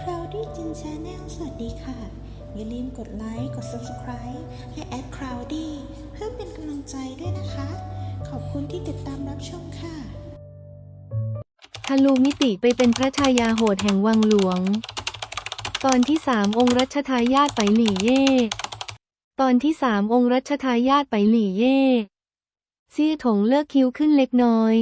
คราวดี้จินชาแนลสวัสดีค่ะ อย่าลืมกดไลค์ กด subscribe และแอดคราวดี้เพื่อเป็นกำลังใจด้วยนะคะ ขอบคุณที่ติดตามรับชมค่ะ ทะลุมิติไปเป็นพระชายาโหดแห่งวังหลวง ตอนที่สามองค์รัชทายาทไปหลี่เย่ ตอนที่สามองค์รัชทายาทไปหลี่เย่เซี่ถงเลิกคิ้วขึ้นเล็กน้อย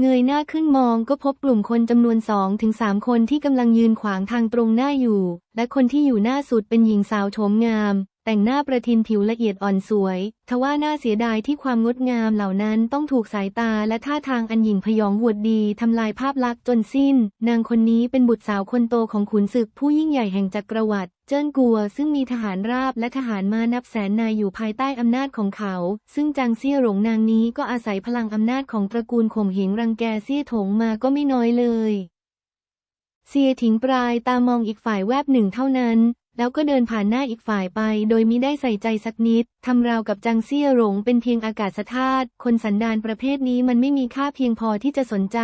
เงยหน้าขึ้นมองก็พบกลุ่มคนจำนวนสองถึงสามคนที่กำลังยืนขวางทางตรงหน้าอยู่ และคนที่อยู่หน้าสุดเป็นหญิงสาวโฉมงาม แต่งหน้าประทินผิวละเอียดอ่อนสวย ทว่าน่าเสียดายที่ความงดงามเหล่านั้นต้องถูกสายตาและท่าทางอันหยิ่งพยองหวดดีทำลายภาพลักษณ์จนสิ้น นางคนนี้เป็นบุตรสาวคนโตของขุนศึกผู้ยิ่งใหญ่แห่งจักรวรรดิ จิ้นกัวซึ่งมีทหารราบและทหารมานับแสนนายอยู่ภายใต้อำนาจของเขา ซึ่งจางเซี่ยหลงนางนี้ก็อาศัยพลังอำนาจของตระกูลข่มเหงรังแกเซี่ยถงมาก็ไม่น้อยเลยเซียถิงปลายตามองอีกฝ่ายแวบหนึ่งเท่านั้น แล้วก็เดินผ่านหน้าอีกฝ่ายไป โดยมิได้ใส่ใจสักนิด ทำราวกับจังเซี่ยหลงเป็นเพียงอากาศธาตุคนสันดานประเภทนี้มันไม่มีค่าเพียงพอที่จะสนใจ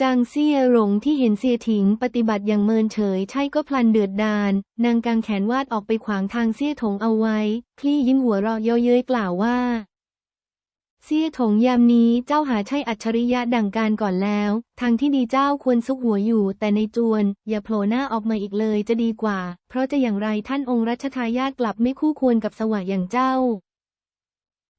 จางเซี่ยหลงที่เห็นเซียถิงปฏิบัติอย่างเมินเฉยใช่ก็พลันเดือดดาลนางกางแขนวาดออกไปขวางทางเซี่ยถงเอาไว้ คลี่ยิ้มหัวเราะเย้ยเย้ยกล่าวว่า เซี่ยถงยามนี้เจ้าหาใช่อัจฉริยะดังการก่อนแล้ว ทางที่ดีเจ้าควรซุกหัวอยู่ แต่ในจวน อย่าโผล่หน้าออกมาอีกเลยจะดีกว่า เพราะจะอย่างไรท่านองค์รัชทายาทกลับไม่คู่ควรกับสวะอย่างเจ้า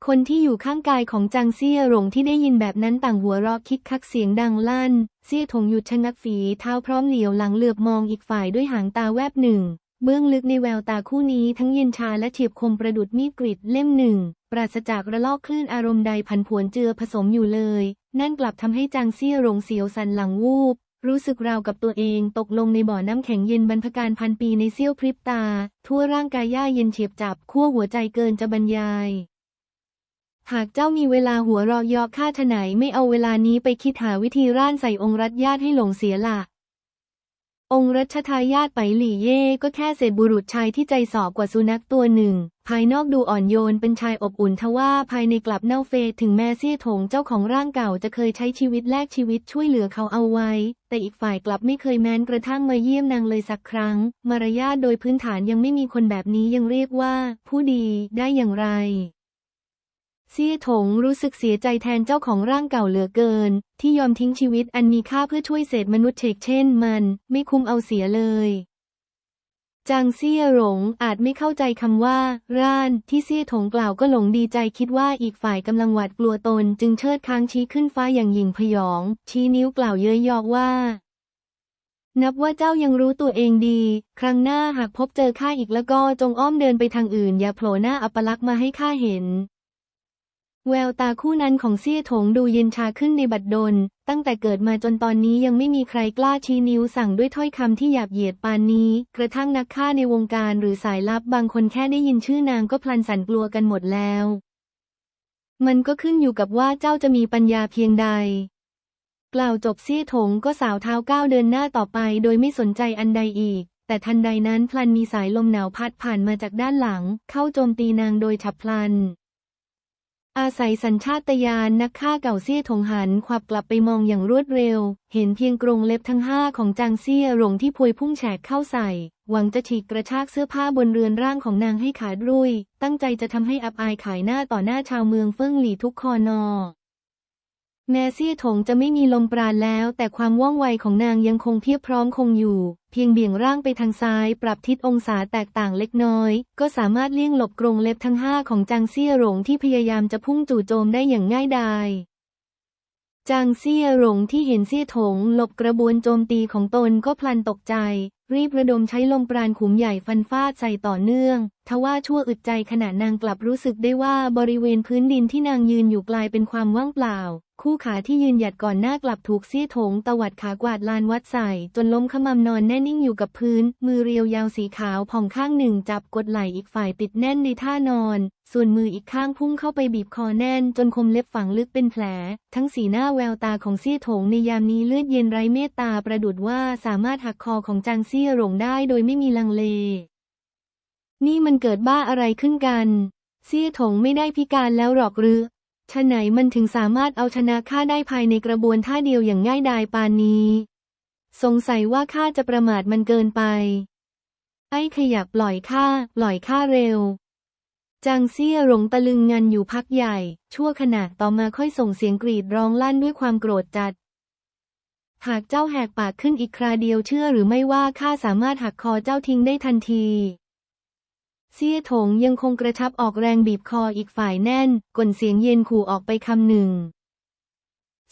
คนที่อยู่ข้างกายของจางเซี่ยหลงที่ได้ยินแบบนั้นต่างหัวเราะคิกคักเสียงดังลั่น เซี่ยถงหยุดชะงักฝีเท้าพร้อมเหลียวหลังเหลือบมองอีกฝ่ายด้วยหางตาแวบหนึ่ง เบื้องลึกในแววตาคู่นี้ทั้งเย็นชาและเฉียบคมประดุดมีดกรีดเล่มหนึ่ง ปราศจากระลอกคลื่นอารมณ์ใดผันผวนเจือผสมอยู่เลย นั่นกลับทำให้จางเซี่ยหลงเสียวสันหลังวูบรู้สึกราวกับตัวเองตกลงในบ่อน้ำแข็งเย็นบรรพการพันปีในเสี้ยวพริบตา ทั่วร่างกายย่าเย็นเฉียบจับขั้วหัวใจเกินจะบรรยาย หากเจ้ามีเวลาหัวเราะยอกข้าทไหนไม่เอาเวลานี้ไปคิดหาวิธีร่านใส่องค์รัชญาติให้หลงเสียละองค์รัชทายาทไปหลี่เย่ก็แค่เศษบุรุษชายที่ใจสอบกว่าสุนัขตัวหนึ่ง ภายนอกดูอ่อนโยนเป็นชายอบอุ่นทว่าภายในกลับเน่าเฟยถึงแม้เซี่ยถงเจ้าของร่างเก่าจะเคยใช้ชีวิตแลกชีวิตช่วยเหลือเขาเอาไว้ แต่อีกฝ่ายกลับไม่เคยแม้นกระทั่งมาเยี่ยมนางเลยสักครั้ง มารยาทโดยพื้นฐานยังไม่มีคนแบบนี้ยังเรียกว่า ผู้ดีได้อย่างไร เซี่ยถงรู้สึกเสียใจแทนเจ้าของร่างเก่าเหลือเกิน ที่ยอมทิ้งชีวิตอันมีค่าเพื่อช่วยเศษมนุษย์เชกเช่นมัน ไม่คุ้มเอาเสียเลย จางเซี่ยหลงอาจไม่เข้าใจคำว่า ร่านที่เซี่ยถงกล่าวก็หลงดีใจคิดว่าอีกฝ่ายกำลังหวาดกลัวตน จึงเชิดค้างชี้ขึ้นฟ้าอย่างหยิ่งพยอง ชี้นิ้วกล่าวเย้ยยอกว่านับว่าเจ้ายังรู้ตัวเองดี ครั้งหน้าหากพบเจอข้าอีกแล้วก็จงอ้อมเดินไปทางอื่น อย่าโผล่หน้าอัปลักษณ์มาให้ข้าเห็น แววตาคู่นั้นของเซี่ยถงดูเย็นชาขึ้นในบัดดล ตั้งแต่เกิดมาจนตอนนี้ยังไม่มีใครกล้าชี้นิ้วสั่งด้วยถ้อยคำที่หยาบเหยียดปานนี้ กระทั่งนักฆ่าในวงการหรือสายลับบางคนแค่ได้ยินชื่อนางก็พลันสั่นกลัวกันหมดแล้ว มันก็ขึ้นอยู่กับว่าเจ้าจะมีปัญญาเพียงใด กล่าวจบเซี่ยถงก็สาวเท้าก้าวเดินหน้าต่อไป โดยไม่สนใจอันใดอีก แต่ทันใดนั้นพลันมีสายลมหนาวพัดผ่านมาจากด้านหลัง เข้าโจมตีนางโดยฉับพลัน อาศัยสัญชาตญาณนักฆ่าเก่าเซี่ยถงหันขวับกลับไปมองอย่างรวดเร็ว เห็นเพียงกรงเล็บทั้งห้าของจางเซี่ยหลงที่พวยพุ่งแฉกเข้าใส่ หวังจะฉีกกระชากเสื้อผ้าบนเรือนร่างของนางให้ขาดรุ่ยตั้งใจจะทำให้อับอายขายหน้าต่อหน้าชาวเมืองเฟิ่งหลี่ทุกคอนอ แม้เซี่ยถงจะไม่มีลมปราณแล้ว แต่ความว่องไวของนางยังคงเพียบพร้อมคงอยู่ เพียงเบี่ยงร่างไปทางซ้าย ปรับทิศองศาแตกต่างเล็กน้อย ก็สามารถเลี่ยงหลบกรงเล็บทั้งห้าของจางเซี่ยหลงที่พยายามจะพุ่งจู่โจมได้อย่างง่ายดายจางเซี่ยหลงที่เห็นเซี่ยถงหลบกระบวนโจมตีของตนก็พลันตกใจ รีบระดมใช้ลมปราณขุมใหญ่ฟันฟาดใส่ต่อเนื่อง ทว่าชั่วอึดใจขณะนางกลับรู้สึกได้ว่าบริเวณพื้นดินที่นางยืนอยู่กลายเป็นความว่างเปล่า คู่ขาที่ยืนหยัดก่อนหน้ากลับถูกเสี้ยถงตวัดขากวาดลานวัดใส่ จนล้มขมำนอนแน่นิ่งอยู่กับพื้น มือเรียวยาวสีขาวผ่องข้างหนึ่งจับกดไหล่อีกฝ่ายติดแน่นในท่านอน ส่วนมืออีกข้างพุ่งเข้าไปบีบคอแน่น จนคมเล็บฝังลึกเป็นแผล ทั้งสีหน้าแววตาของเซี่ยถงในยามนี้เลือดเย็นไร้เมตตาประดุดว่าสามารถหักคอของจางเซี่ยหลงได้โดยไม่มีลังเล นี่มันเกิดบ้าอะไรขึ้นกันเซี่ยถงไม่ได้พิการแล้วหรอกหรือ ฉะไหนมันถึงสามารถเอาชนะข้าได้ภายในกระบวนท่าเดียวอย่างง่ายดายปานนี้ สงสัยว่าข้าจะประมาทมันเกินไป ไอ้ขยับปล่อยข้าปล่อยข้าเร็ว จางเซี่ยหลงตะลึงงันอยู่พักใหญ่ ชั่วขณะต่อมาค่อยส่งเสียงกรีดร้องลั่นด้วยความโกรธจัด หากเจ้าแหกปากขึ้นอีกคราเดียวเชื่อหรือไม่ว่าข้าสามารถหักคอเจ้าทิ้งได้ทันที เซี่ยถงยังคงกระชับออกแรงบีบคออีกฝ่ายแน่นกลเสียงเย็นขู่ออกไปคำหนึ่ง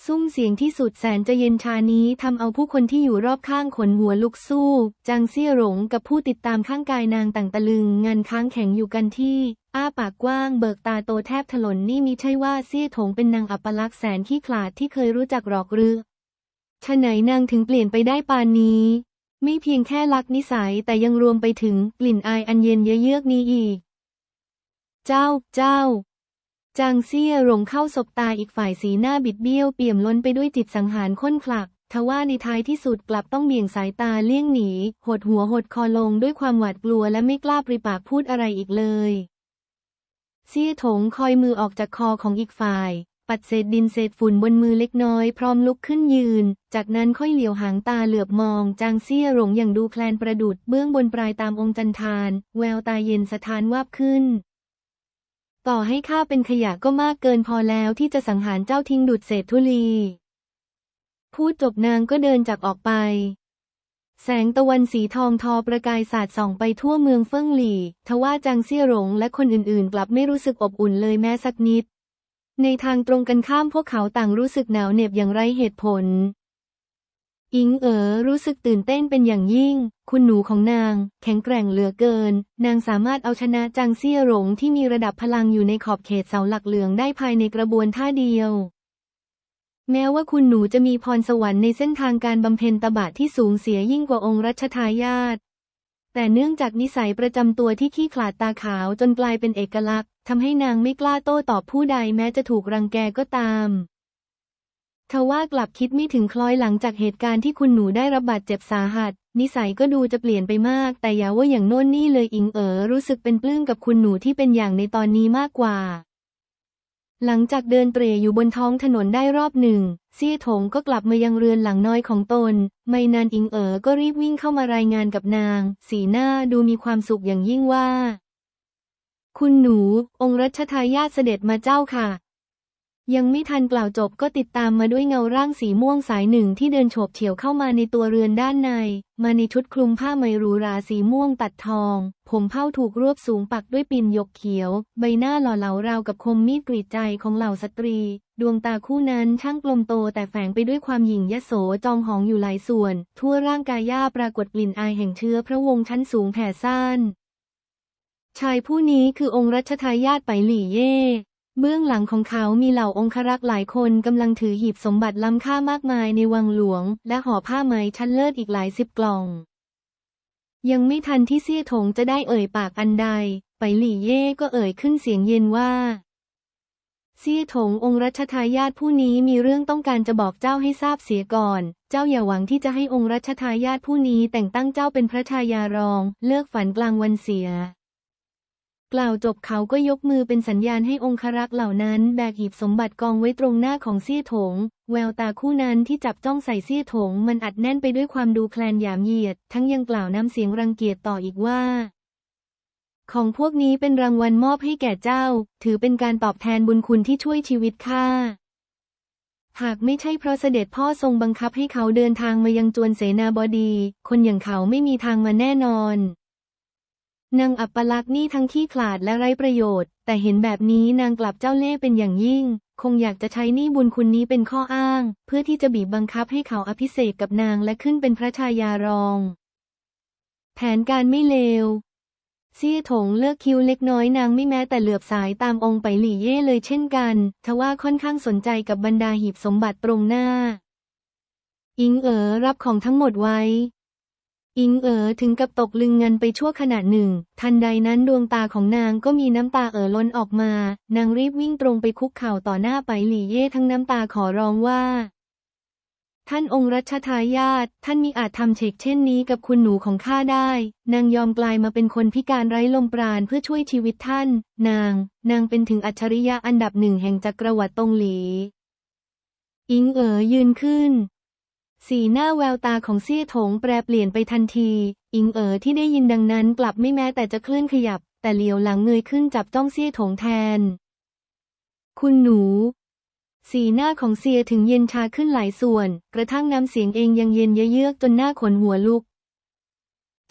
ซุ้มเสียงที่สุดแสนจะเย็นชานี้ทำเอาผู้คนที่อยู่รอบข้างขนหัวลุกสู้ จางเซี่ยหลงกับผู้ติดตามข้างกายนางต่างตะลึงงานค้างแข็งอยู่กันที่ อ้าปากกว้างเบิกตาโตแทบถลนนี่มิใช่ว่าเซี่ยถงเป็นนางอัปลักษณ์แสนขี้ขลาดที่เคยรู้จักหรอกหรือฉะไหนนางถึงเปลี่ยนไปได้ปานนี้ ไม่เพียงแค่ลักนิสัยแต่ยังรวมไปถึงกลิ่นอายอันเย็นเยือกนี้อีก เจ้า เจ้า จางเซี่ยหลงเข้าสบตาอีกฝ่ายสีหน้าบิดเบี้ยวเปี่ยมล้นไปด้วยจิตสังหารข้นขลักทว่าในท้ายที่สุดกลับต้องเบี่ยงสายตาเลี่ยงหนี หดหัวหดคอลงด้วยความหวาดกลัวและไม่กล้าปริปากพูดอะไรอีกเลย เซี่ยถงคอยมือออกจากคอของอีกฝ่าย ปัดเศษดินเศษฝุ่นบนมือเล็กน้อย พร้อมลุกขึ้นยืน จากนั้นค่อยเหลียวหางตาเหลือบมอง จางเซี่ยหลงอย่างดูแคลนประดุดเบื้องบนปลายตามองค์จันทาน แววตาเย็นสะท้านวาบขึ้น ต่อให้ข้าเป็นขยะก็มากเกินพอแล้วที่จะสังหารเจ้าทิ้งดุดเศษธุลีพูดจบนางก็เดินจากออกไป แสงตะวันสีทองทอประกายสาดส่องไปทั่วเมืองเฟิ่งหลี่ ทว่าจางเซี่ยหลงและคนอื่นๆ กลับไม่รู้สึกอบอุ่นเลยแม้สักนิด ในทางตรงกันข้ามพวกเขาต่างรู้สึกหนาวเหน็บอย่างไรเหตุผล อิงเอ๋อรู้สึกตื่นเต้นเป็นอย่างยิ่ง คุณหนูของนาง แข็งแกร่งเหลือเกิน นางสามารถเอาชนะจางเซี่ยหลงที่มีระดับพลังอยู่ในขอบเขตเสาหลักเหลืองได้ภายในกระบวนท่าเดียว แม้ว่าคุณหนูจะมีพรสวรรค์ในเส้นทางการบำเพ็ญตบะที่สูงเสียยิ่งกว่าองค์รัชทายาทแต่เนื่องจากนิสัยประจำตัวที่ขี้ขลาดตาขาวจนกลายเป็นเอกลักษณ์ ทำให้นางไม่กล้าโต้ตอบผู้ใดแม้จะถูกรังแกก็ตามทว่ากลับคิดไม่ถึงคล้อยหลังจากเหตุการณ์ที่คุณหนูได้รับบาดเจ็บสาหัส นิสัยก็ดูจะเปลี่ยนไปมาก แต่อย่าว่าอย่างโน่นนี่เลยอิงเอ๋อรู้สึกเป็นปลื้มกับคุณหนูที่เป็นอย่างในตอนนี้มากกว่า หลังจากเดินเตร่อยู่บนท้องถนนได้รอบหนึ่งเซี่ยถงก็กลับมายังเรือนหลังน้อยของตน ไม่นานอิงเอ๋อก็รีบวิ่งเข้ามารายงานกับนาง สีหน้าดูมีความสุขอย่างยิ่งว่า คุณหนู องค์รัชทายาทเสด็จมาเจ้าค่ะ ยังไม่ทันกล่าวจบก็ติดตามมาด้วยเงาร่างสีม่วงสายหนึ่งที่เดินโฉบเฉี่ยวเข้ามาในตัวเรือนด้านใน มาในชุดคลุมผ้าไหมหรูราสีม่วงตัดทอง ผมเผ้าถูกรวบสูงปักด้วยปิ่นหยกเขียว ใบหน้าหล่อเหลาราวกับคมมีดกรีดใจของเหล่าสตรี ดวงตาคู่นั้นช่างกลมโตแต่แฝงไปด้วยความหยิ่งยโสจองหองอยู่หลายส่วน ทั่วร่างกายย่าปรากฏกลิ่นอายแห่งเชื้อพระวงศ์ชั้นสูงแผ่ซ่าน ชายผู้นี้คือองค์รัชทายาทไปหลี่เย่ เบื้องหลังของเขามีเหล่าองครักษ์หลายคนกำลังถือหีบสมบัติล้ำค่ามากมายในวังหลวง และห่อผ้าไหมชั้นเลิศอีกหลายสิบกล่อง ยังไม่ทันที่เซี่ยถงจะได้เอ่ยปากอันใด ไปหลี่เย่ก็เอ่ยขึ้นเสียงเย็นว่าเซี่ยถงองค์รัชทายาทผู้นี้มีเรื่องต้องการจะบอกเจ้าให้ทราบเสียก่อน เจ้าอย่าหวังที่จะให้องค์รัชทายาทผู้นี้แต่งตั้งเจ้าเป็นพระชายารอง เลิกฝันกลางวันเสีย กล่าวจบเขาก็ยกมือเป็นสัญญาณให้องครักษ์เหล่านั้น แบกหีบสมบัติกองไว้ตรงหน้าของเซี่ยถง แววตาคู่นั้นที่จับจ้องใส่เซี่ยถง มันอัดแน่นไปด้วยความดูแคลนหยามเหยียด ทั้งยังกล่าวน้ำเสียงรังเกียจต่ออีกว่า ของพวกนี้เป็นรางวัลมอบให้แก่เจ้า ถือเป็นการตอบแทนบุญคุณที่ช่วยชีวิตข้าหากไม่ใช่เพราะเสด็จพ่อทรงบังคับให้เขาเดินทางมายังจวนเสนาบดี คนอย่างเขาไม่มีทางมาแน่นอน นางอัปลักษณ์นี่ทั้งขี้ขลาดและไร้ประโยชน์ แต่เห็นแบบนี้นางกลับเจ้าเล่ห์เป็นอย่างยิ่ง คงอยากจะใช้นี้บุญคุณนี้เป็นข้ออ้าง เพื่อที่จะบีบบังคับให้เขาอภิเษกกับนางและขึ้นเป็นพระชายารอง แผนการไม่เลวเซี่ยถงเลือกคิ้วเล็กน้อยนางไม่แม้แต่เหลือบสายตามองไปหลี่เย่เลยเช่นกัน ทว่าค่อนข้างสนใจกับบรรดาหีบสมบัติตรงหน้า อิงเอ๋อรับของทั้งหมดไว้ อิงเอ๋อถึงกับตกลึงเงินไปชั่วขณะหนึ่ง ทันใดนั้นดวงตาของนางก็มีน้ำตาเอ๋อล้นออกมา นางรีบวิ่งตรงไปคุกเข่าต่อหน้าไปหลี่เย่ทั้งน้ำตาขอร้องว่า ท่านองค์รัชทายาทท่านมีอาจทำเฉกเช่นนี้กับคุณหนูของข้าได้ นางยอมกลายมาเป็นคนพิการไร้ลมปราณเพื่อช่วยชีวิตท่าน นาง นางเป็นถึงอัจฉริยะอันดับหนึ่งแห่งจักรวรรดิตงหลีอิงเอ๋อยืนขึ้น สีหน้าแววตาของเซี่ยถงแปรเปลี่ยนไปทันที อิงเอ๋อที่ได้ยินดังนั้นกลับไม่แม้แต่จะเคลื่อนขยับ แต่เหลียวหลังเงยขึ้นจับจ้องเซี่ยถงแทน คุณหนู สีหน้าของเซียถึงเย็นชาขึ้นหลายส่วน กระทั่งน้ำเสียงเองยังเย็นเยือกจนหน้าขนหัวลุก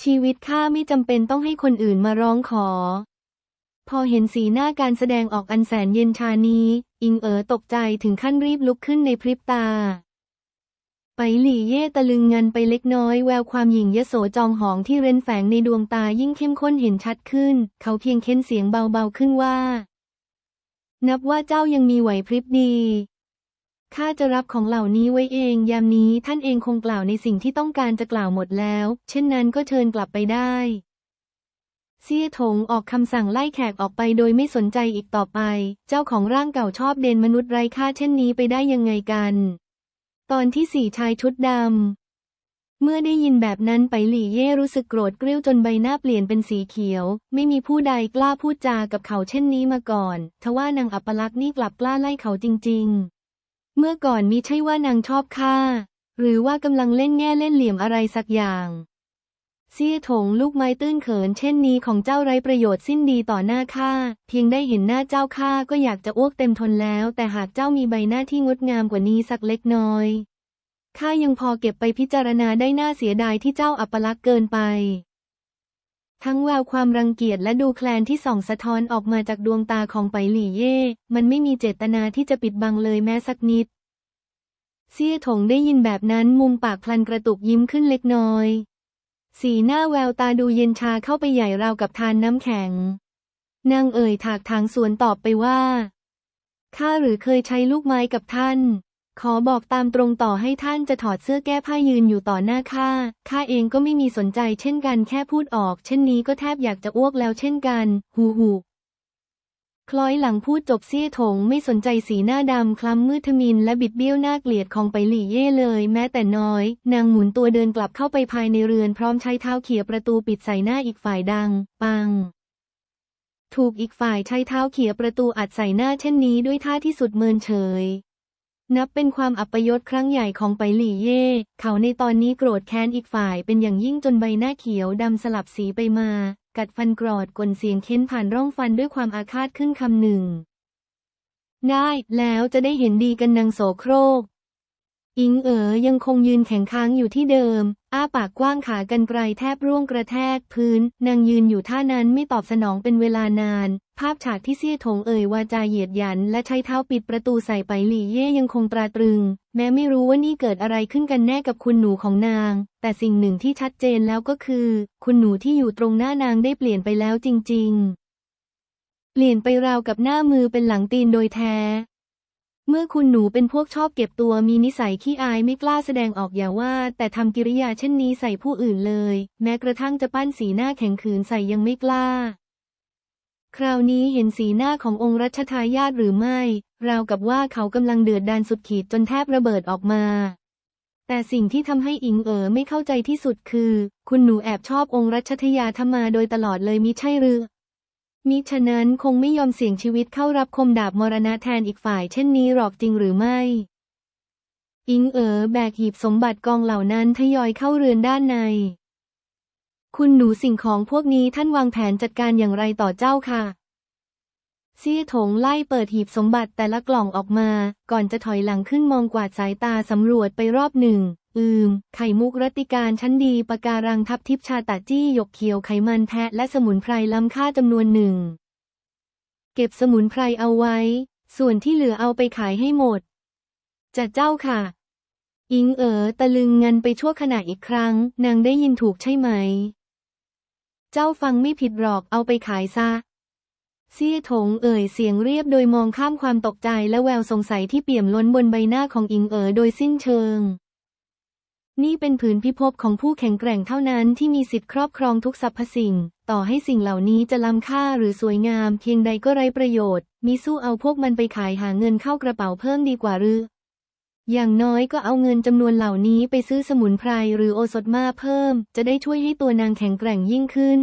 ชีวิตข้าไม่จำเป็นต้องให้คนอื่นมาร้องขอ พอเห็นสีหน้าการแสดงออกอันแสนเย็นชานี้ อิงเอ๋อตกใจถึงขั้นรีบลุกขึ้นในพริบตา ไปหลี่เย่ตะลึงงันไปเล็กน้อย แววความหยิ่งยโสจองหองที่เร้นแฝงในดวงตายิ่งเข้มข้นเห็นชัดขึ้น เขาเพียงเค้นเสียงเบาๆขึ้นว่า นับว่าเจ้ายังมีไหวพริบดีข้าจะรับของเหล่านี้ไว้เอง ยามนี้ท่านเองคงกล่าวในสิ่งที่ต้องการจะกล่าวหมดแล้ว เช่นนั้นก็เชิญกลับไปได้เซี่ยถงออกคำสั่งไล่แขกออกไปโดยไม่สนใจอีกต่อไป เจ้าของร่างเก่าชอบเดนมนุษย์ไร้ค่าเช่นนี้ไปได้ยังไงกัน ตอนที่สี่ชายชุดดำ เมื่อได้ยินแบบนั้นไปหลี่เย่รู้สึกโกรธกริ้วจนใบหน้าเปลี่ยนเป็นสีเขียว ไม่มีผู้ใดกล้าพูดจากับเขาเช่นนี้มาก่อน ทว่านางอัปลักษณ์นี่กลับกล้าไล่เขาจริง ๆ เมื่อก่อนมิใช่ว่านางชอบข้าหรือว่ากำลังเล่นแง่เล่นเหลี่ยมอะไรสักอย่าง เซี่ยถงลูกไม้ตื้นเขินเช่นนี้ของเจ้าไร้ประโยชน์สิ้นดีต่อหน้าข้า เพียงได้เห็นหน้าเจ้าข้าก็อยากจะอ้วกเต็มทนแล้ว แต่หากเจ้ามีใบหน้าที่งดงามกว่านี้สักเล็กน้อย ข้ายังพอเก็บไปพิจารณาได้หน่าเสียดายที่เจ้าอัปลักษณ์เกินไป ทั้งแววความรังเกียจและดูแคลนที่ส่องสะท้อนออกมาจากดวงตาของไปหลี่เย่ มันไม่มีเจตนาที่จะปิดบังเลยแม้สักนิด เซี่ยถงได้ยินแบบนั้นมุมปากพลันกระตุกยิ้มขึ้นเล็กน้อย สีหน้าแววตาดูเย็นชาเข้าไปใหญ่ราวกับทานน้ำแข็ง นางเอ่ยถากทางสวนตอบไปว่า ข้าหรือเคยใช้ลูกไม้กับท่าน ขอบอกตามตรงต่อให้ท่านจะถอดเสื้อแก้ผ้ายืนอยู่ต่อหน้าข้า ข้าเองก็ไม่มีสนใจเช่นกันแค่พูดออก เช่นนี้ก็แทบอยากจะอ้วกแล้วเช่นกัน หูหู คล้อยหลังพูดจบเซี่ยถงไม่สนใจสีหน้าดำคล้ำมืดทมินและบิดเบี้ยวหน้าเกลียดของไปหลี่เย่เลย แม้แต่น้อย นางหมุนตัวเดินกลับเข้าไปภายในเรือนพร้อมใช้เท้าเขี่ยประตูปิดใส่หน้าอีกฝ่ายดัง ปัง ถูกอีกฝ่ายใช้เท้าเขี่ยประตูอัดใส่หน้าเช่นนี้ด้วยท่าที่สุดเมินเฉย นับเป็นความอัปยศครั้งใหญ่ของไปหลี่เย่เขาในตอนนี้โกรธแค้นอีกฝ่ายเป็นอย่างยิ่งจนใบหน้าเขียวดำสลับสีไปมา กัดฟันกรอดกลนเสียงเค้นผ่านร่องฟันด้วยความอาฆาตขึ้นคำหนึ่ง ได้ แล้วจะได้เห็นดีกันนางโสโครก อิงเอ๋อยังคงยืนแข็งค้างอยู่ที่เดิม อ้าปากกว้างขากันไกลแทบร่วงกระแทกพื้น นางยืนอยู่ท่านั้นไม่ตอบสนองเป็นเวลานาน ภาพฉากที่เซี่ยถงเอ่ยวาจาเหยียดหยัน และใช้เท้าปิดประตูใส่ไปหลี่เย่ยังคงตราตรึง แม้ไม่รู้ว่านี่เกิดอะไรขึ้นกันแน่กับคุณหนูของนาง แต่สิ่งหนึ่งที่ชัดเจนแล้วก็คือ คุณหนูที่อยู่ตรงหน้านางได้เปลี่ยนไปแล้วจริง ๆ เปลี่ยนไปราวกับหน้ามือเป็นหลังตีนโดยแท้ เมื่อคุณหนูเป็นพวกชอบเก็บตัวมีนิสัยขี้อายไม่กล้าแสดงออกอย่าว่า แต่ทำกิริยาเช่นนี้ใส่ผู้อื่นเลย แม้กระทั่งจะปั้นสีหน้าแข็งขืนใส่ยังไม่กล้า คราวนี้เห็นสีหน้าขององค์รัชทายาทหรือไม่ ราวกับว่าเขากำลังเดือดดานสุดขีดจนแทบระเบิดออกมา แต่สิ่งที่ทำให้อิงเอ๋อไม่เข้าใจที่สุดคือ คุณหนูแอบชอบองค์รัชทยาธมาโดยตลอดเลยมิใช่หรือ มิฉะนั้นคงไม่ยอมเสี่ยงชีวิตเข้ารับคมดาบมรณะแทนอีกฝ่ายเช่นนี้หรอกจริงหรือไม่ อิงเอ๋อแบกหีบสมบัติกองเหล่านั้นทยอยเข้าเรือนด้านใน คุณหนูสิ่งของพวกนี้ท่านวางแผนจัดการอย่างไรต่อเจ้าค่ะเซี่ยถงไล่เปิดหีบสมบัติแต่ละกล่องออกมา ก่อนจะถอยหลังขึ้นมองกวาดสายตาสำรวจไปรอบหนึ่ง อืม ไข่มุกรัติการชั้นดีปะการังทับทิพชาตาจี้หยกเขียวไขมันแพะและสมุนไพรล้ำค่าจำนวนหนึ่ง เก็บสมุนไพรเอาไว้ ส่วนที่เหลือเอาไปขายให้หมดจัดเจ้าค่ะ อิงเอ๋อตะลึงงันไปชั่วขณะอีกครั้ง นางได้ยินถูกใช่ไหม เจ้าฟังไม่ผิดหรอกเอาไปขายซะเซี่ยถงเอ่ยเสียงเรียบโดยมองข้ามความตกใจและแววสงสัยที่เปี่ยมล้นบนใบหน้าของอิงเอ๋อโดยสิ้นเชิง นี่เป็นผืนพิภพของผู้แข็งแกร่งเท่านั้นที่มีสิทธิครอบครองทุกสรรพสิ่ง ต่อให้สิ่งเหล่านี้จะล้ำค่าหรือสวยงามเพียงใดก็ไร้ประโยชน์ มิสู้เอาพวกมันไปขายหาเงินเข้ากระเป๋าเพิ่มดีกว่าหรือ อย่างน้อยก็เอาเงินจำนวนเหล่านี้ไปซื้อสมุนไพรหรือโอสถมาเพิ่ม จะได้ช่วยให้ตัวนางแข็งแกร่งยิ่งขึ้น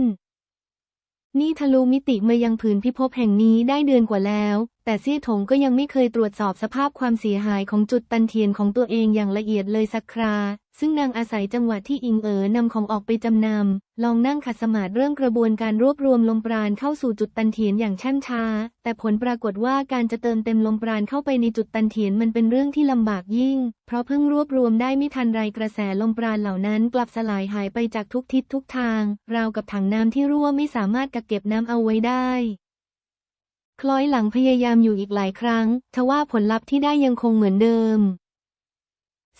นี่ทะลุมิติมายังผืนพิภพแห่งนี้ได้เดือนกว่าแล้ว แต่เซี่ยถงก็ยังไม่เคยตรวจสอบสภาพความเสียหายของจุดตันเทียนของตัวเองอย่างละเอียดเลยสักครา ซึ่งนางอาศัยจังหวะที่อิงเอ๋อนำของออกไปจำนำ ลองนั่งขัดสมาธิเริ่มกระบวนการรวบรวมลมปราณเข้าสู่จุดตันเทียนอย่างช่ำช้า แต่ผลปรากฏว่าการจะเติมเต็มลมปราณเข้าไปในจุดตันเทียนมันเป็นเรื่องที่ลำบากยิ่ง เพราะเพิ่งรวบรวมได้ไม่ทันไรกระแสลมปราณเหล่านั้นกลับสลายหายไปจากทุกทิศทุกทาง ราวกับถังน้ำที่รั่วไม่สามารถกักเก็บน้ำเอาไว้ได้คล้อยหลังพยายามอยู่อีกหลายครั้ง ทว่าผลลัพธ์ที่ได้ยังคงเหมือนเดิม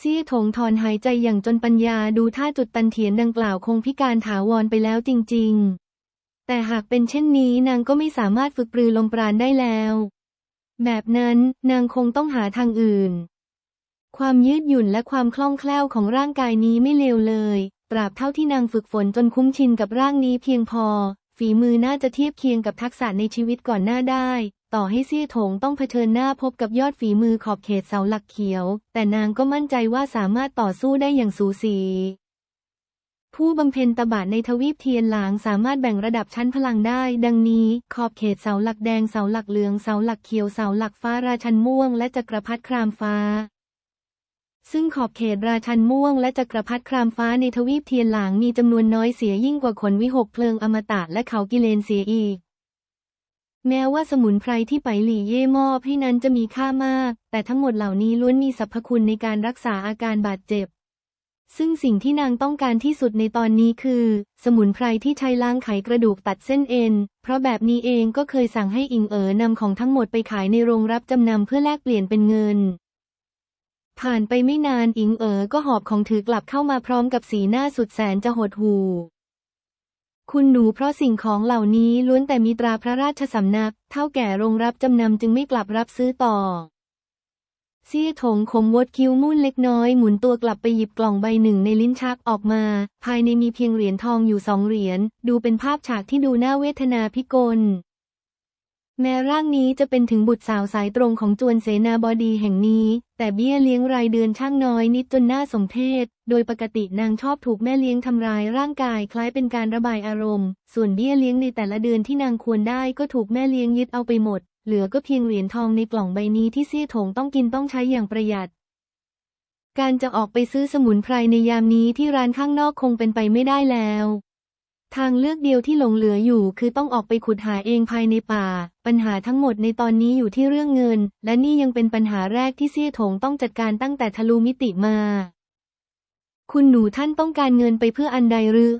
เซี่ยถงถอนหายใจอย่างจนปัญญาดูท่าจุดตันเถียนดังกล่าวคงพิการถาวรไปแล้วจริง ๆ แต่หากเป็นเช่นนี้นางก็ไม่สามารถฝึกปรือลมปราณได้แล้ว แบบนั้นนางคงต้องหาทางอื่น ความยืดหยุ่นและความคล่องแคล่วของร่างกายนี้ไม่เลวเลย ตราบเท่าที่นางฝึกฝนจนคุ้มชินกับร่างนี้เพียงพอ ฝีมือน่าจะเทียบเคียงกับทักษะในชีวิตก่อนหน้าได้ ต่อให้เซี่ยถงต้องเผชิญหน้าพบกับยอดฝีมือขอบเขตเสาหลักเขียว แต่นางก็มั่นใจว่าสามารถต่อสู้ได้อย่างสูสี ผู้บำเพ็ญตบะในทวีปเทียนหลางสามารถแบ่งระดับชั้นพลังได้ ดังนี้ ขอบเขตเสาหลักแดงเสาหลักเหลืองเสาหลักเขียวเสาหลักฟ้าราชันม่วงและจักรพรรดิครามฟ้าซึ่งขอบเขตราชันม่วงและจักรพรรดิครามฟ้าในทวีปเทียนหลางมีจำนวนน้อยเสียยิ่งกว่าขนวิหกเพลิงอมตะและเขากิเลนเสียอีก แม้ว่าสมุนไพรที่ไปหลี่เย่มอบให้นั้นจะมีค่ามาก แต่ทั้งหมดเหล่านี้ล้วนมีสรรพคุณในการรักษาอาการบาดเจ็บ ซึ่งสิ่งที่นางต้องการที่สุดในตอนนี้คือ สมุนไพรที่ใช้ล้างไขกระดูกตัดเส้นเอ็น เพราะแบบนี้เองก็เคยสั่งให้อิงเอ๋อนำของทั้งหมดไปขายในโรงรับจำนำเพื่อแลกเปลี่ยนเป็นเงิน ผ่านไปไม่นานอิงเอ๋อก็หอบของถือกลับเข้ามาพร้อมกับสีหน้าสุดแสนจะหดหู่ คุณหนูเพราะสิ่งของเหล่านี้ล้วนแต่มีตราพระราชสำนัก เท่าแก่โรงรับจำนำจึงไม่กลับรับซื้อต่อเซี่ยถงขมวดคิ้วมุ่นเล็กน้อยหมุนตัวกลับไปหยิบกล่องใบหนึ่งในลิ้นชักออกมา ภายในมีเพียงเหรียญทองอยู่สองเหรียญ ดูเป็นภาพฉากที่ดูน่าเวทนาพิกล แม้ร่างนี้จะเป็นถึงบุตรสาวสายตรงของจวนเสนาบดีแห่งนี้ แต่เบี้ยเลี้ยงรายเดือนช่างน้อยนิดจนน่าสมเพช โดยปกตินางชอบถูกแม่เลี้ยงทำร้ายร่างกายคล้ายเป็นการระบายอารมณ์ ส่วนเบี้ยเลี้ยงในแต่ละเดือนที่นางควรได้ก็ถูกแม่เลี้ยงยึดเอาไปหมด เหลือก็เพียงเหรียญทองในกล่องใบนี้ที่เซี่ยถงต้องกินต้องใช้อย่างประหยัด การจะออกไปซื้อสมุนไพรในยามนี้ที่ร้านข้างนอกคงเป็นไปไม่ได้แล้ว ทางเลือกเดียวที่หลงเหลืออยู่คือต้องออกไปขุดหาเองภายในป่า ปัญหาทั้งหมดในตอนนี้อยู่ที่เรื่องเงิน และนี่ยังเป็นปัญหาแรกที่เซี่ยถงต้องจัดการตั้งแต่ทะลุมิติมา คุณหนูท่านต้องการเงินไปเพื่ออันใดหรือ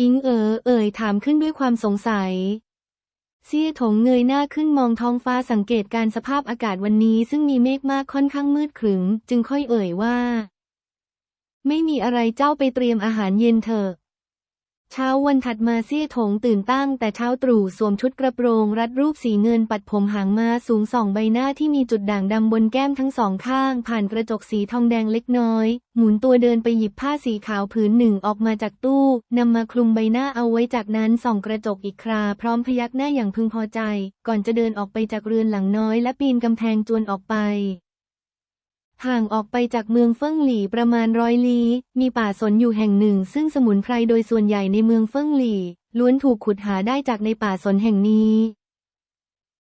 อิงเอ๋อเอ่ยถามขึ้นด้วยความสงสัย เซี่ยถงเงยหน้าขึ้นมองท้องฟ้าสังเกตการสภาพอากาศวันนี้ซึ่งมีเมฆมากค่อนข้างมืดขรึมจึงค่อยเอ่ยว่า ไม่มีอะไรเจ้าไปเตรียมอาหารเย็นเถอะ เช้าวันถัดมาเซี่ยถงตื่นตั้งแต่เช้าตรู่สวมชุดกระโปรง รัดรูปสีเงินปัดผมหางมาสูงส่องใบหน้าที่มีจุดด่างดำบนแก้มทั้งสองข้าง ผ่านกระจกสีทองแดงเล็กน้อย หมุนตัวเดินไปหยิบผ้าสีขาวผืนหนึ่งออกมาจากตู้นำมาคลุมใบหน้าเอาไว้จากนั้นส่องกระจกอีกครา พร้อมพยักหน้าอย่างพึงพอใจ ก่อนจะเดินออกไปจากเรือนหลังน้อยและปีนกำแพงจวนออกไป ห่างออกไปจากเมืองเฟิ่งหลี่ประมาณร้อยลี้มีป่าสนอยู่แห่งหนึ่ง ซึ่งสมุนไพรโดยส่วนใหญ่ในเมืองเฟิ่งหลี่ล้วนถูกขุดหาได้จากในป่าสนแห่งนี้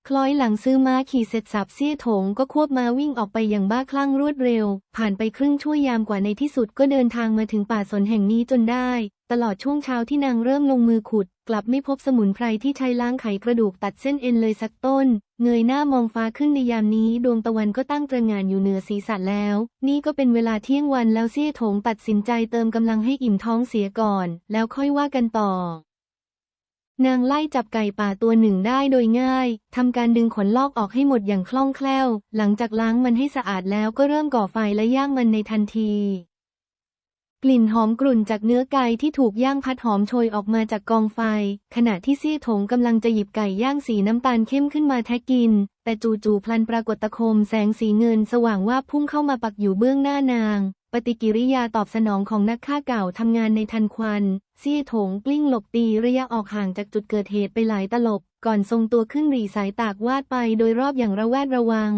คล้อยหลังซื้อม้าขี่เสร็จสับเสี้ยโถงก็ควบม้าวิ่งออกไปอย่างบ้าคลั่งรวดเร็ว ผ่านไปครึ่งชั่วยามกว่าในที่สุดก็เดินทางมาถึงป่าสนแห่งนี้จนได้ ตลอดช่วงเช้าที่นางเริ่มลงมือขุด ลับไม่พบสมุนไพรที่ใช้ล้างไขกระดูกตัดเส้นเอ็นเลยสักต้น เงยหน้ามองฟ้าขึ้นในยามนี้ ดวงตะวันก็ตั้งตระงานอยู่เหนือศีรษะแล้ว นี่ก็เป็นเวลาเที่ยงวันแล้วเซี่ยโถงตัดสินใจเติมกำลังให้อิ่มท้องเสียก่อน แล้วค่อยว่ากันต่อนางไล่จับไก่ป่าตัวหนึ่งได้โดยง่าย ทำการดึงขนลอกออกให้หมดอย่างคล่องแคล่ว หลังจากล้างมันให้สะอาดแล้วก็เริ่มก่อไฟและย่างมันในทันที กลิ่นหอมกรุ่นจากเนื้อไก่ที่ถูกย่างพัดหอมโชยออกมาจากกองไฟ ขณะที่ซี่ถงกำลังจะหยิบไก่ย่างสีน้ำตาลเข้มขึ้นมาแทะกิน แต่จู่ๆพลันปรากฏตะโคมแสงสีเงินสว่างว่าพุ่งเข้ามาปักอยู่เบื้องหน้านาง ปฏิกิริยาตอบสนองของนักฆ่าเก่าทำงานในทันควันซี่ถงกลิ้งหลบตีระยะออกห่างจากจุดเกิดเหตุไปหลายตลบ ก่อนทรงตัวขึ้นหรีสายตากวาดไปโดยรอบอย่างระแวดระวัง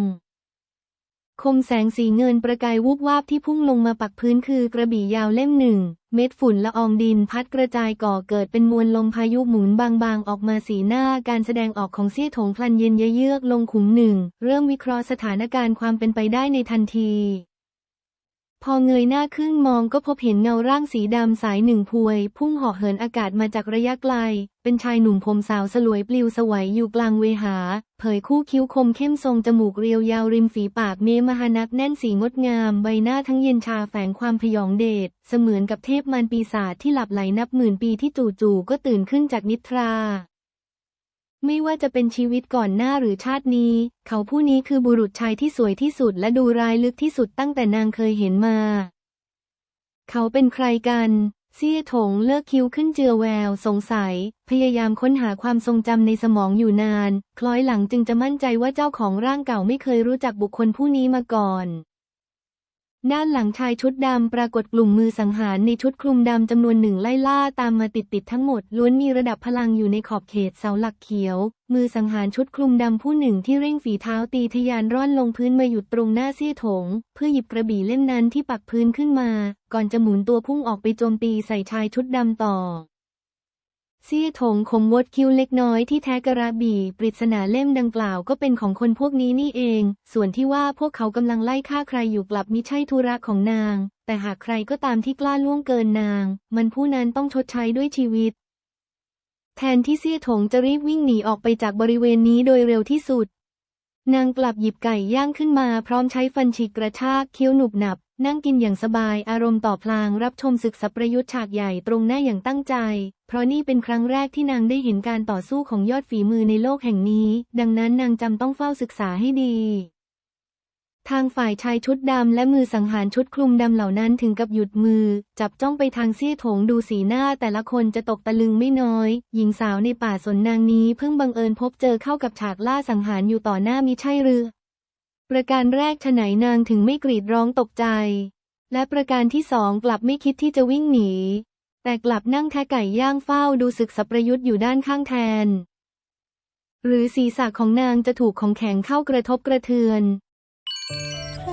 คมแสงสีเงินประกายวูบวาบที่พุ่งลงมาปักพื้นคือกระบี่ยาวเล่มหนึ่ง เม็ดฝุ่นละอองดินพัดกระจายก่อเกิดเป็นมวลลมพายุหมุนบางๆ ออกมาสีหน้าการแสดงออกของเสี้ยถงพลันเย็นเยือกลงขุมหนึ่ง เริ่มวิเคราะห์สถานการณ์ความเป็นไปได้ในทันที พอเงยหน้าขึ้นมองก็พบเห็นเงาร่างสีดำสายหนึ่งพวย พุ่งเหาะเหินอากาศมาจากระยะไกล เป็นชายหนุ่มผมสาวสลวยปลิวสวัยอยู่กลางเวหา เผยคู่คิ้วคมเข้มทรงจมูกเรียวยาวริมฝีปากเนมหานักแน่นสีงดงาม ใบหน้าทั้งเย็นชาแฝงความพยองเดชเสมือนกับเทพมารปีศาจที่หลับไหลนับหมื่นปีที่จู่ๆก็ตื่นขึ้นจากนิทรา ไม่ว่าจะเป็นชีวิตก่อนหน้าหรือชาตินี้ เขาผู้นี้คือบุรุษชายที่สวยที่สุดและดูรายลึกที่สุดตั้งแต่นางเคยเห็นมา เขาเป็นใครกัน เซี่ยถงเลิกคิ้วขึ้นเจือแวว สงสัย พยายามค้นหาความทรงจำในสมองอยู่นาน คล้อยหลังจึงจะมั่นใจว่าเจ้าของร่างเก่าไม่เคยรู้จักบุคคลผู้นี้มาก่อน ด้านหลังชายชุดดำปรากฏกลุ่มมือสังหารในชุดคลุมดำจำนวนหนึ่งไล่ล่าตามมาติดๆทั้งหมดล้วนมีระดับพลังอยู่ในขอบเขตเสาหลักเขียว มือสังหารชุดคลุมดำผู้หนึ่งที่เร่งฝีเท้าตีทะยานร่อนลงพื้นมาหยุดตรงหน้าเสี้ยถง เพื่อหยิบกระบี่เล่มนั้นที่ปักพื้นขึ้นมา ก่อนจะหมุนตัวพุ่งออกไปโจมตีใส่ชายชุดดำต่อ เซี่ยถงขมวดคิ้วเล็กน้อยที่แท้กระบี่ปริศนาเล่มดังกล่าวก็เป็นของคนพวกนี้นี่เอง ส่วนที่ว่าพวกเขากำลังไล่ฆ่าใครอยู่กลับมิใช่ธุระของนาง แต่หากใครก็ตามที่กล้าล่วงเกินนาง มันผู้นั้นต้องชดใช้ด้วยชีวิต แทนที่เซี่ยถงจะรีบวิ่งหนีออกไปจากบริเวณนี้โดยเร็วที่สุด นางกลับหยิบไก่ย่างขึ้นมาพร้อมใช้ฟันฉีกกระชากเคี้ยวหนุบหนับ นั่งกินอย่างสบายอารมณ์ต่อพลางรับชมศึกสัประยุทธ์ฉากใหญ่ตรงหน้าอย่างตั้งใจ ราะนี่เป็นครั้งแรกที่นางได้เห็นการต่อสู้ของยอดฝีมือในโลกแห่งนี้ ดังนั้นนางจำต้องเฝ้าศึกษาให้ดี ทางฝ่ายชายชุดดำและมือสังหารชุดคลุมดำเหล่านั้นถึงกับหยุดมือ จับจ้องไปทางเซี่ยถงดูสีหน้าแต่ละคนจะตกตะลึงไม่น้อย หญิงสาวในป่าสนนางนี้เพิ่งบังเอิญพบเจอเข้ากับฉากล่าสังหารอยู่ต่อหน้ามิใช่หรือ ประการแรกฉไหนนางถึงไม่กรีดร้องตกใจ และประการที่สองกลับไม่คิดที่จะวิ่งหนี แต่กลับนั่งแทะไก่ย่างเฝ้าดูศึกสับประยุทธ์อยู่ด้านข้างแทน หรือศีรษะของนางจะถูกของแข็งเข้ากระทบกระเทือนคราวดี้จิน